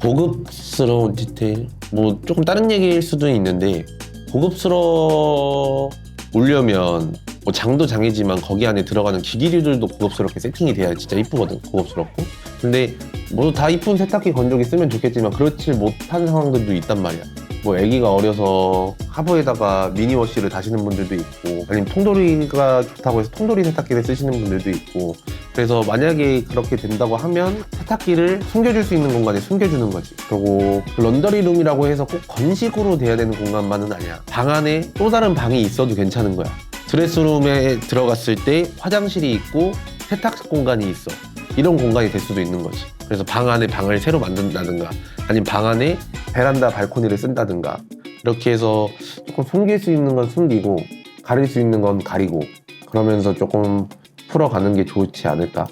고급스러운 디테일? 뭐 조금 다른 얘기일 수도 있는데 고급스러우려면 뭐 장도 장이지만 거기 안에 들어가는 기기류들도 고급스럽게 세팅이 돼야 진짜 이쁘거든 고급스럽고. 근데 뭐 다 이쁜 세탁기 건조기 쓰면 좋겠지만 그렇지 못한 상황들도 있단 말이야. 뭐 아기가 어려서 하부에다가 미니워시를 다시는 분들도 있고 아니면 통돌이가 좋다고 해서 통돌이 세탁기를 쓰시는 분들도 있고 그래서 만약에 그렇게 된다고 하면 세탁기를 숨겨줄 수 있는 공간에 숨겨주는 거지. 그리고 그 런더리룸이라고 해서 꼭 건식으로 돼야 되는 공간만은 아니야. 방 안에 또 다른 방이 있어도 괜찮은 거야. 드레스룸에 들어갔을 때 화장실이 있고 세탁 공간이 있어. 이런 공간이 될 수도 있는 거지. 그래서 방 안에 방을 새로 만든다든가 아니면 방 안에 베란다 발코니를 쓴다든가 이렇게 해서 조금 숨길 수 있는 건 숨기고 가릴 수 있는 건 가리고 그러면서 조금 풀어가는 게 좋지 않을까